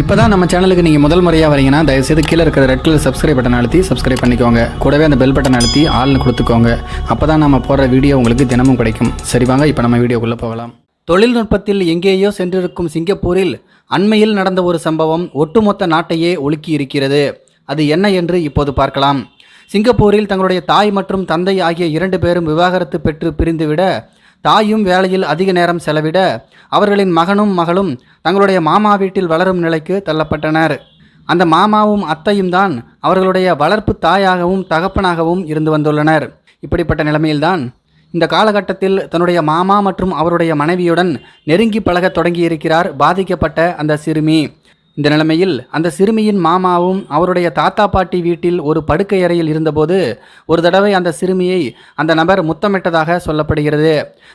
இப்போ தான் நம்ம சேனலுக்கு நீங்கள் முதல் முறையாக வரீங்கன்னா தயவுசெய்து கீழே இருக்கிற ரெட் கலர் சப்ஸ்கிரைப் பட்டன் அழுத்தி சப்ஸ்கிரைப் பண்ணிக்கோங்க. கூடவே அந்த பெல் பட்டன் அழுத்தி ஆள்னு கொடுத்துக்கோங்க. அப்போ தான் நம்ம போடுற வீடியோ உங்களுக்கு தினமும் கிடைக்கும். சரி வாங்க இப்போ நம்ம வீடியோக்குள்ளே போகலாம். தொழில்நுட்பத்தில் எங்கேயோ சென்றிருக்கும் சிங்கப்பூரில் அண்மையில் நடந்த ஒரு சம்பவம் ஒட்டுமொத்த நாட்டையே ஒழுக்கி இருக்கிறது. அது என்ன என்று இப்போது பார்க்கலாம். சிங்கப்பூரில் தங்களுடைய தாய் மற்றும் தந்தை ஆகிய இரண்டு பேரும் விவாகரத்து பெற்று பிரிந்துவிட தாயும் வேலையில் அதிக நேரம் செலவிட அவர்களின் மகனும் மகளும் தங்களுடைய மாமா வீட்டில் வளரும் நிலைக்கு தள்ளப்பட்டனர். அந்த மாமாவும் அத்தையும் தான் அவர்களுடைய வளர்ப்பு தாயாகவும் தகப்பனாகவும் இருந்து வந்துள்ளனர். இப்படிப்பட்ட நிலைமையில்தான் இந்த காலகட்டத்தில் தன்னுடைய மாமா மற்றும் அவருடைய மனைவியுடன் நெருங்கி பழகத் தொடங்கியிருக்கிறார் பாதிக்கப்பட்ட அந்த சிறுமி. இந்த நிலைமையில் அந்த சிறுமியின் மாமாவும் அவருடைய தாத்தா பாட்டி வீட்டில் ஒரு படுக்கை அறையில் இருந்தபோது ஒரு தடவை அந்த சிறுமியை அந்த நபர் முத்தமிட்டதாக சொல்லப்படுகிறது.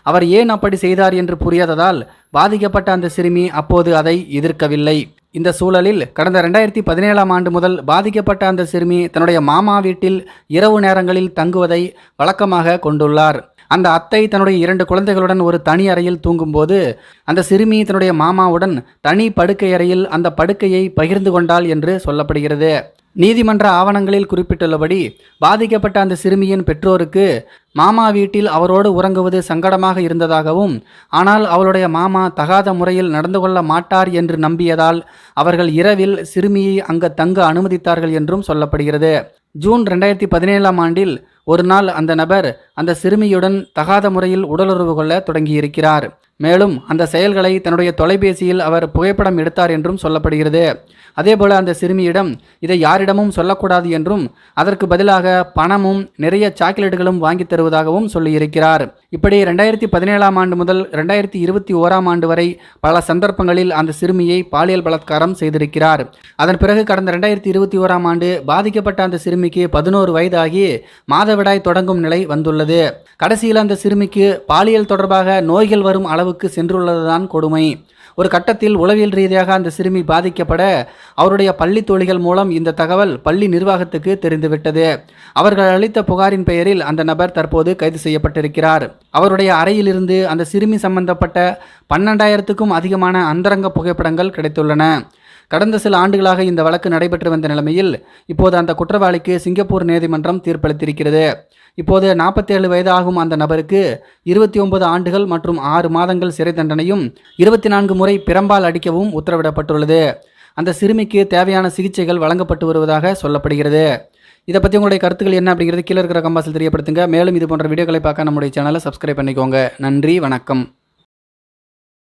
அவர் ஏன் அப்படி செய்தார் என்று புரியாததால் பாதிக்கப்பட்ட அந்த சிறுமி அப்போது அதை எதிர்க்கவில்லை. இந்த சூழலில் கடந்த ரெண்டாயிரத்தி பதினேழாம் ஆண்டு முதல் பாதிக்கப்பட்ட அந்த சிறுமி தன்னுடைய மாமா வீட்டில் இரவு நேரங்களில் தங்குவதை வழக்கமாக கொண்டுள்ளார். அந்த அத்தை தன்னுடைய இரண்டு குழந்தைகளுடன் ஒரு தனி அறையில் தூங்கும்போது அந்த சிறுமி தன்னுடைய மாமாவுடன் தனி படுக்கை அறையில் அந்த படுக்கையை பகிர்ந்து கொண்டாள் என்று சொல்லப்படுகிறது. நீதிமன்ற ஆவணங்களில் குறிப்பிட்டுள்ளபடி பாதிக்கப்பட்ட அந்த சிறுமியின் பெற்றோருக்கு மாமா வீட்டில் அவரோடு உறங்குவது சங்கடமாக இருந்ததாகவும் ஆனால் அவளுடைய மாமா தகாத முறையில் நடந்து கொள்ள மாட்டார் என்று நம்பியதால் அவர்கள் இரவில் சிறுமியை அங்கு தங்க அனுமதித்தார்கள் என்றும் சொல்லப்படுகிறது. ஜூன் ரெண்டாயிரத்தி பதினேழாம் ஆண்டில் ஒரு நாள் அந்த நபர் அந்த சிறுமியுடன் தகாத முறையில் உடலுறவு கொள்ள தொடங்கியிருக்கிறார். மேலும் அந்த செயல்களை தன்னுடைய தொலைபேசியில் அவர் புகைப்படம் எடுத்தார் என்றும் சொல்லப்படுகிறது. அதேபோல அந்த சிறுமியிடம் இதை யாரிடமும் சொல்லக்கூடாது என்றும் அதற்கு பதிலாக பணமும் நிறைய சாக்லேட்டுகளும் வாங்கி தருவதாகவும் சொல்லியிருக்கிறார். இப்படி ரெண்டாயிரத்தி பதினேழாம் ஆண்டு முதல் ரெண்டாயிரத்தி இருபத்தி ஓராம் ஆண்டு வரை பல சந்தர்ப்பங்களில் அந்த சிறுமியை பாலியல் பலாத்காரம் செய்திருக்கிறார். அதன் பிறகு கடந்த ரெண்டாயிரத்தி இருபத்தி ஓராம் ஆண்டு பாதிக்கப்பட்ட அந்த சிறுமிக்கு பதினோரு வயதாகி மாதவிடாய் தொடங்கும் நிலை வந்துள்ளது. கடைசியில் அந்த சிறுமிக்கு பாலியல் தொடர்பாக நோய்கள் வரும் அளவுக்கு சென்றுள்ளதுதான் கொடுமை. ஒரு கட்டத்தில் உளவியல் ரீதியாக அந்த சிறுமி பாதிக்கப்பட அவருடைய பள்ளி தோழிகள் மூலம் இந்த தகவல் பள்ளி நிர்வாகத்துக்கு தெரிந்துவிட்டது. அவர்கள் அளித்த புகாரின் பெயரில் அந்த நபர் தற்போது கைது செய்யப்பட்டிருக்கிறார். அவருடைய அறையிலிருந்து அந்த சிறுமி சம்பந்தப்பட்ட பன்னெண்டாயிரத்துக்கும் அதிகமான அந்தரங்க புகைப்படங்கள் கிடைத்துள்ளன. கடந்த சில ஆண்டுகளாக இந்த வழக்கு நடைபெற்று வந்த நிலைமையில் இப்போது அந்த குற்றவாளிக்கு சிங்கப்பூர் நீதிமன்றம் தீர்ப்பளித்திருக்கிறது. இப்போது நாற்பத்தேழு வயதாகும் அந்த நபருக்கு இருபத்தி ஒன்பது ஆண்டுகள் மற்றும் ஆறு மாதங்கள் சிறை தண்டனையும் இருபத்தி நான்கு முறை பிறம்பால் அடிக்கவும் உத்தரவிடப்பட்டுள்ளது. அந்த சிறுமிக்கு தேவையான சிகிச்சைகள் வழங்கப்பட்டு வருவதாக சொல்லப்படுகிறது. இதை பற்றி உங்களுடைய கருத்துக்கள் என்ன அப்படிங்கிறது கீழே இருக்கிற கம்பாசில் தெரியப்படுத்துங்க. மேலும் இது போன்ற வீடியோக்களை பார்க்க நம்முடைய சேனலை சப்ஸ்கிரைப் பண்ணிக்கோங்க. நன்றி வணக்கம்.